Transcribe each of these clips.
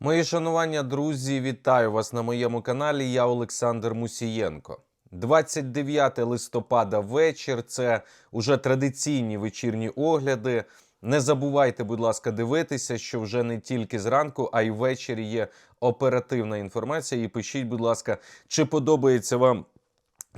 Мої шанування, друзі, вітаю вас на моєму каналі. Я Олександр Мусієнко. 29 листопада вечір. Це уже традиційні вечірні огляди. Не забувайте, будь ласка, дивитися, що вже не тільки зранку, а й ввечері є оперативна інформація. І пишіть, будь ласка, чи подобається вам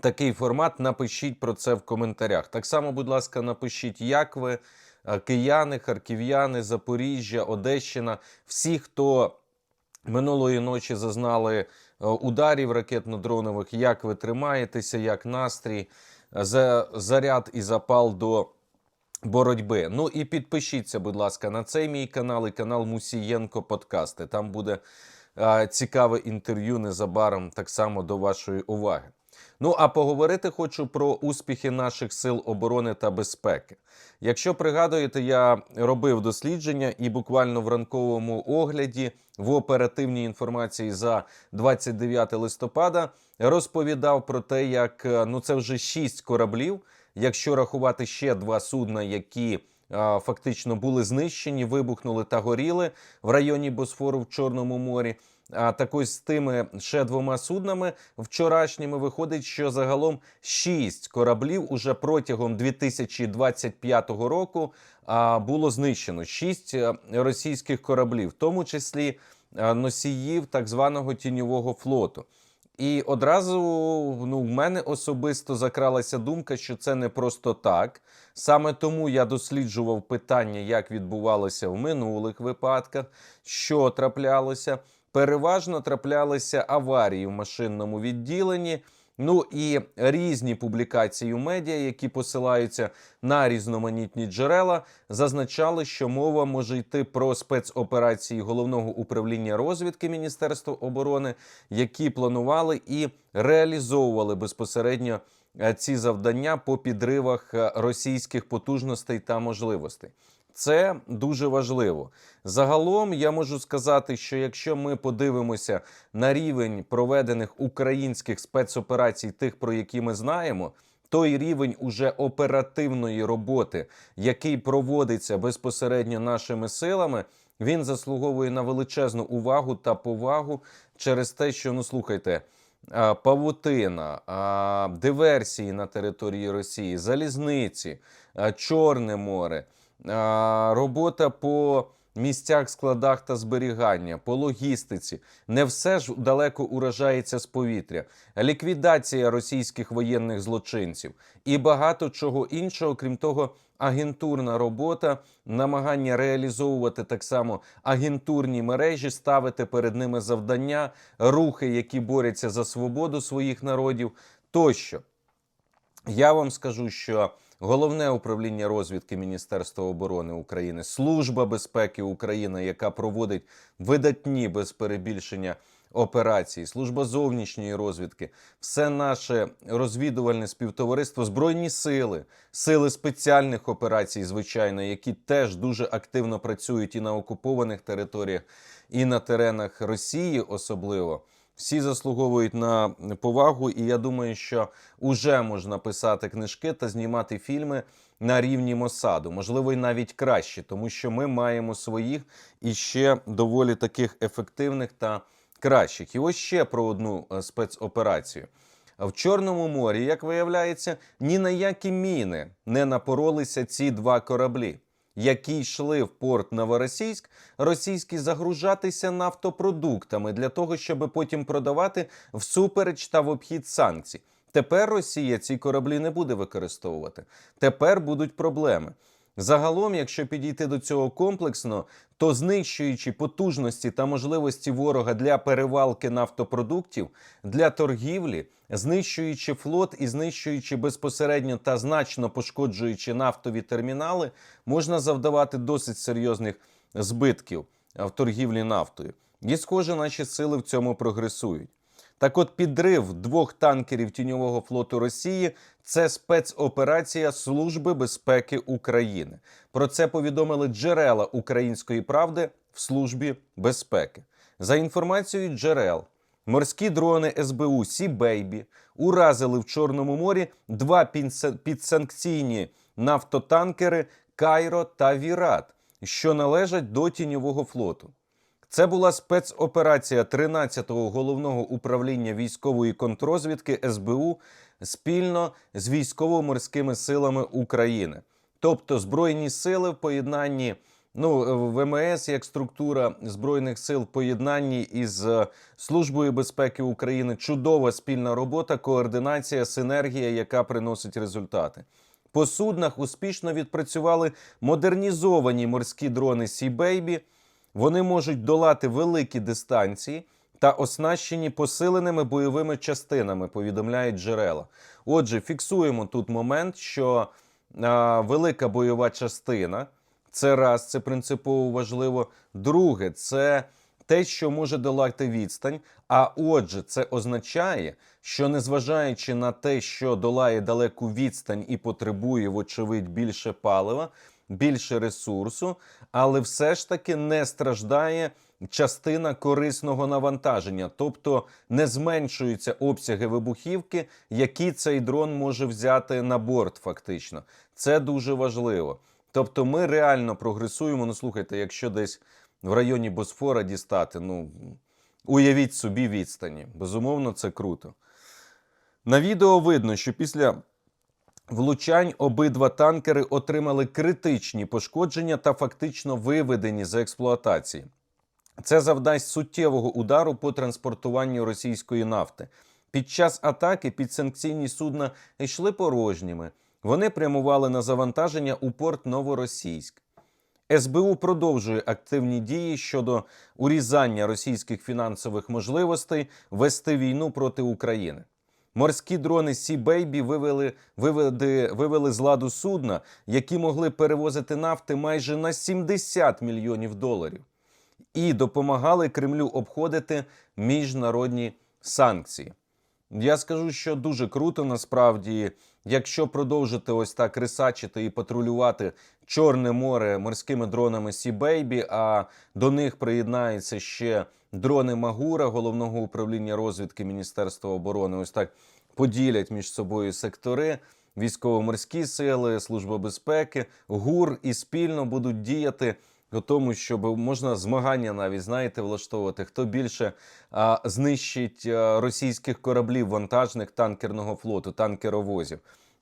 такий формат. Напишіть про це в коментарях. Так само, будь ласка, напишіть, як ви, е, кияни, харків'яни, Запоріжжя, Одещина, всі, хто минулої ночі зазнали е, ударів ракетно-дронових. Як ви тримаєтеся, як настрій, за заряд і запал до боротьби. Ну і підпишіться, будь ласка, на цей мій канал і канал Мусієнко Подкасти. Там буде е, цікаве інтерв'ю незабаром так само до вашої уваги. Ну а поговорити хочу про успіхи наших сил оборони та безпеки. Якщо пригадуєте, я робив дослідження і буквально в ранковому огляді в оперативній інформації за 29 листопада розповідав про те, як е, ну це вже шість кораблів, якщо рахувати ще два судна, які а, фактично були знищені, вибухнули та горіли в районі Босфору в Чорному морі. А так ось з тими ще двома суднами вчорашніми виходить, що загалом шість кораблів уже протягом 2025 року було знищено. Шість е, російських кораблів, в тому числі е, носіїв так званого тіньового флоту. І одразу ну, в мене особисто закралася думка, що це не просто так. Саме тому я досліджував питання, як відбувалося в минулих випадках, що траплялося. Переважно траплялися аварії в машинному відділенні. Ну і різні публікації у медіа, які посилаються на різноманітні джерела, зазначали, що мова може йти про спецоперації головного управління розвідки Міністерства оборони, які планували і реалізовували безпосередньо е, ці завдання по підривах е, російських потужностей та можливостей. Це дуже важливо. Загалом я можу сказати, що якщо ми подивимося на рівень проведених українських спецоперацій, тих, про які ми знаємо, той рівень уже оперативної роботи, який проводиться безпосередньо нашими силами, він заслуговує на величезну увагу та повагу через те, що ну слухайте. Павутина, диверсії на території Росії, залізниці, Чорне море, робота по місцях, складах та зберігання, по логістиці. Не все ж далеко уражається з повітря, ліквідація російських воєнних злочинців і багато чого іншого, крім того, агентурна робота, намагання реалізовувати так само агентурні мережі, ставити перед ними завдання, рухи, які борються за свободу своїх народів тощо. Я вам скажу, що головне управління розвідки Міністерства оборони України, Служба безпеки України, яка проводить видатні без перебільшення операції, служба зовнішньої розвідки, все наше розвідувальне співтовариство, збройні сили, сили спеціальних операцій, звичайно, які теж дуже активно працюють і на окупованих територіях, і на теренах Росії, особливо. Всі заслуговують на повагу, і я думаю, що вже можна писати книжки та знімати фільми на рівні Мосаду, можливо, і навіть краще, тому що ми маємо своїх і ще доволі таких ефективних та кращих. І ось ще про одну е, спецоперацію. В Чорному морі, як виявляється, ні на які міни не напоролися ці два кораблі які йшли в порт Новоросійськ, російські загружатися нафтопродуктами для того, щоб потім продавати всупереч та в обхід санкцій. Тепер Росія ці кораблі не буде використовувати. Тепер будуть проблеми. Загалом, якщо підійти до цього комплексно, то знищуючи потужності та можливості ворога для перевалки нафтопродуктів, для торгівлі, знищуючи флот і знищуючи безпосередньо та значно пошкоджуючи нафтові термінали, можна завдавати досить серйозних збитків в торгівлі нафтою. І, схоже, наші сили в цьому прогресують. Так от підрив двох танкерів тіньового флоту Росії це спецоперація Служби безпеки України. Про це повідомили джерела української правди в службі безпеки. За інформацією джерел, морські дрони СБУ Сі Бейбі уразили в Чорному морі два підсанкційні нафтотанкери Кайро та Вірат, що належать до тіньового флоту. Це була спецоперація 13-го головного управління військової контрозвідки СБУ спільно з військово-морськими силами України. Тобто збройні сили в поєднанні, ну ВМС як структура збройних сил в поєднанні із е, Службою безпеки України. Чудова спільна робота, координація, синергія, яка приносить результати. По суднах успішно відпрацювали модернізовані морські дрони Sea Baby. Вони можуть долати великі дистанції та оснащені посиленими бойовими частинами, повідомляють джерела. Отже, фіксуємо тут момент, що а, велика бойова частина це раз, це принципово важливо. Друге, це те, що може долати відстань. А отже, це означає, що незважаючи на те, що долає далеку відстань і потребує, вочевидь, більше палива, більше ресурсу, але все ж таки не страждає частина корисного навантаження, тобто не зменшуються обсяги вибухівки, які цей дрон може взяти на борт. Фактично, це дуже важливо. Тобто, ми реально прогресуємо. Ну, слухайте, якщо десь в районі Босфора дістати, ну уявіть собі відстані. Безумовно, це круто. На відео видно, що після влучань обидва танкери отримали критичні пошкодження та фактично виведені з експлуатації. Це завдасть суттєвого удару по транспортуванню російської нафти. Під час атаки підсанкційні судна йшли порожніми. Вони прямували на завантаження у порт Новоросійськ. СБУ продовжує активні дії щодо урізання російських фінансових можливостей вести війну проти України. Морські дрони Sea Baby вивели, виведи, вивели з ладу судна, які могли перевозити нафти майже на 70 мільйонів доларів, і допомагали Кремлю обходити міжнародні санкції. Я скажу, що дуже круто насправді, якщо продовжити ось так рисачити і патрулювати Чорне море морськими дронами Baby, а до них приєднаються ще дрони Магура, головного управління розвідки Міністерства оборони. Ось так поділять між собою сектори. Військово-морські сили, служба безпеки, ГУР і спільно будуть діяти у тому, щоб можна змагання навіть знаєте влаштовувати, хто більше а, знищить а, російських кораблів вантажних танкерного флоту, танкеровозів.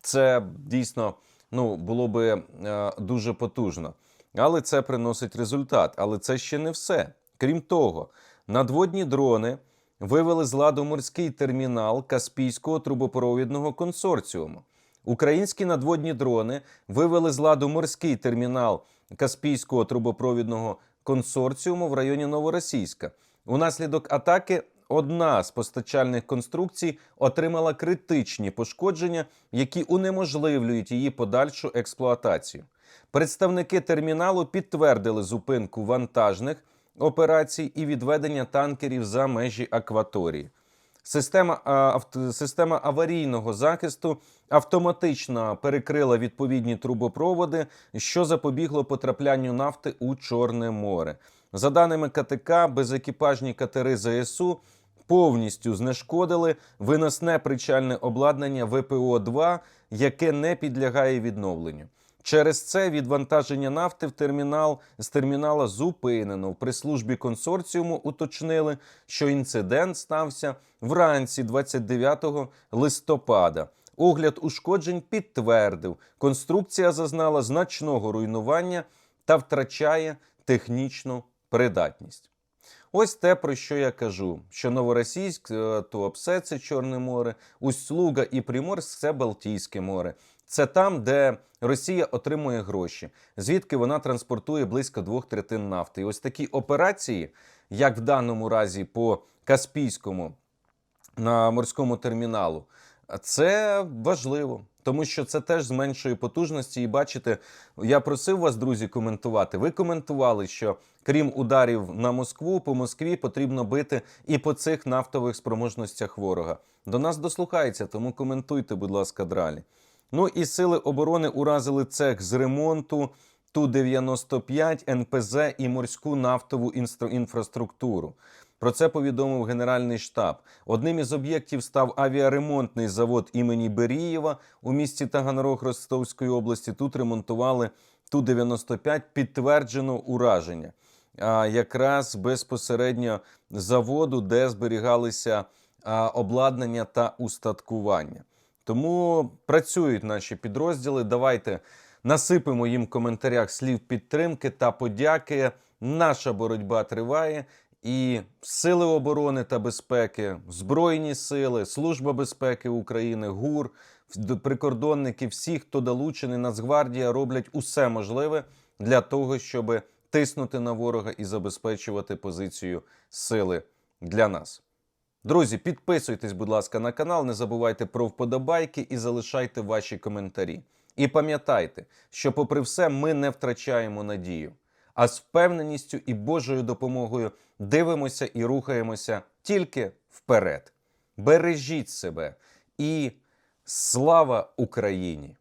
Це дійсно ну було би а, дуже потужно, але це приносить результат. Але це ще не все. Крім того, надводні дрони вивели з ладу морський термінал Каспійського трубопровідного консорціуму. Українські надводні дрони вивели з ладу морський термінал Каспійського трубопровідного консорціуму в районі Новоросійська. Унаслідок атаки одна з постачальних конструкцій отримала критичні пошкодження, які унеможливлюють її подальшу експлуатацію. Представники терміналу підтвердили зупинку вантажних операцій і відведення танкерів за межі акваторії. Система, а, авт, система аварійного захисту автоматично перекрила відповідні трубопроводи, що запобігло потраплянню нафти у Чорне море. За даними КТК, безекіпажні катери ЗСУ повністю знешкодили виносне причальне обладнання ВПО-2, яке не підлягає відновленню. Через це відвантаження нафти в термінал з термінала зупинено. В прес-службі консорціуму уточнили, що інцидент стався вранці 29 листопада. Огляд ушкоджень підтвердив, конструкція зазнала значного руйнування та втрачає технічну придатність. Ось те, про що я кажу: що Новоросійськ, Туапсе – це Чорне море, Усть-Луга і Приморськ це Балтійське море. Це там, де Росія отримує гроші, звідки вона транспортує близько двох третин нафти. І ось такі операції, як в даному разі по Каспійському на морському терміналу, це важливо. Тому що це теж зменшує потужності. І бачите, я просив вас, друзі, коментувати. Ви коментували, що крім ударів на Москву, по Москві потрібно бити і по цих нафтових спроможностях ворога. До нас дослухається, тому коментуйте, будь ласка, дралі. Ну і сили оборони уразили цех з ремонту Ту-95, НПЗ і морську нафтову інфраструктуру. Про це повідомив Генеральний штаб. Одним із об'єктів став авіаремонтний завод імені Берієва у місті Таганрог Ростовської області. Тут ремонтували Ту-95, підтверджено ураження. а, якраз безпосередньо заводу, де зберігалися обладнання та устаткування. Тому працюють наші підрозділи. Давайте насипемо їм в коментарях слів підтримки та подяки. Наша боротьба триває. І сили оборони та безпеки, Збройні сили, Служба безпеки України, ГУР, прикордонники, всі, хто долучений, Нацгвардія, роблять усе можливе для того, щоб тиснути на ворога і забезпечувати позицію сили для нас. Друзі, підписуйтесь, будь ласка, на канал, не забувайте про вподобайки і залишайте ваші коментарі. І пам'ятайте, що, попри все, ми не втрачаємо надію, а з впевненістю і Божою допомогою дивимося і рухаємося тільки вперед. Бережіть себе і слава Україні!